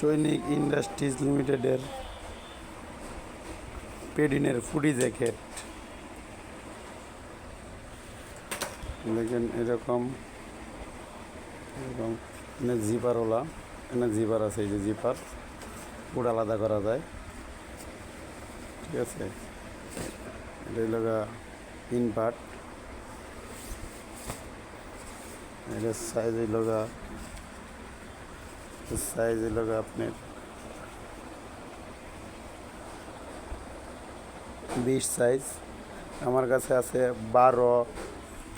সৈনিক ইন্ডাস্ট্রিজ লিমিটেডের পেডিনের foodie jacket. দেখেন এরকম এরকম, এখানে জিপারওয়ালা, এখানে জিপার আছে, এই যে জিপার। পুরো আলাদা করা যায়। ঠিক আছে? এটা হলো তিন পার্ট। এটার সাইজ হইল সাইজ হইল গা আপনার। বিশ সাইজ আমার কাছে আছে বারো,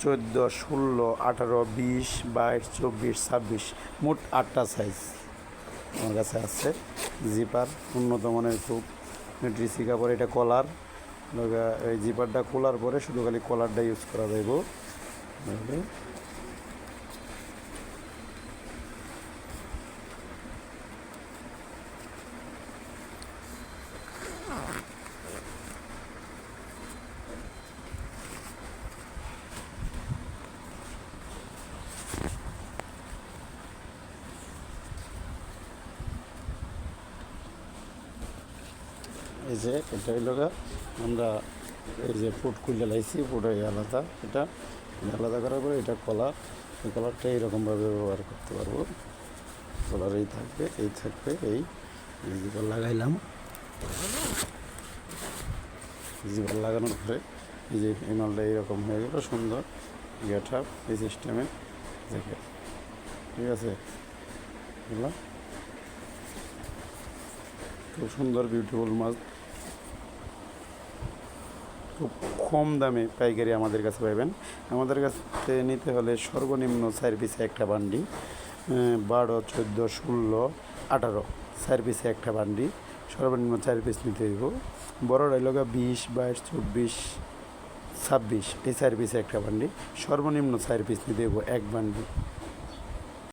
চোদ্দ, ষোলো, আঠারো, বিশ, বাইশ, চব্বিশ, ছাব্বিশ, মোট আটটা সাইজ আমার কাছে আছে জিপার উন্নত মানের খুব ট্রিসি কাপড়, এটা কলার এই জিপারটা খোলার পরে শুধু খালি কলারটা ইউজ করা যাইব। এই যে, এটা হইল আমরা এই যে ফুট খুলে লাইছি ফুট এই আলাদা। এটা আলাদা করার পরে এটা কলার এই কলারটা এইরকমভাবে ব্যবহার করতে পারব। কলার এই থাকবে এই থাকবে, এই। জিপার লাগাইলাম। জিপার লাগানোর পরে এই যে এই এইরকম হয়ে গেল, সুন্দর। গেট আপ, এই সিস্টেমে দেখে ঠিক আছে? এগুলো খুব সুন্দর বিউটিফুল মাছ। খুব কম দামে পাইকারি আমাদের কাছে পাবেন আমাদের কাছে নিতে হলে সর্বনিম্ন চার পিসে একটা বান্ডি বারো, চোদ্দ, ষোলো, আঠারো চার পিসে একটা বান্ডি। সর্বনিম্ন চার পিস নিতে হইব। বড় ডাইলগা বিশ, বাইশ, চব্বিশ, ছাব্বিশ, এই চার পিসে একটা বান্ডি। সর্বনিম্ন চার পিস নিতে হইব এক বান্ডি।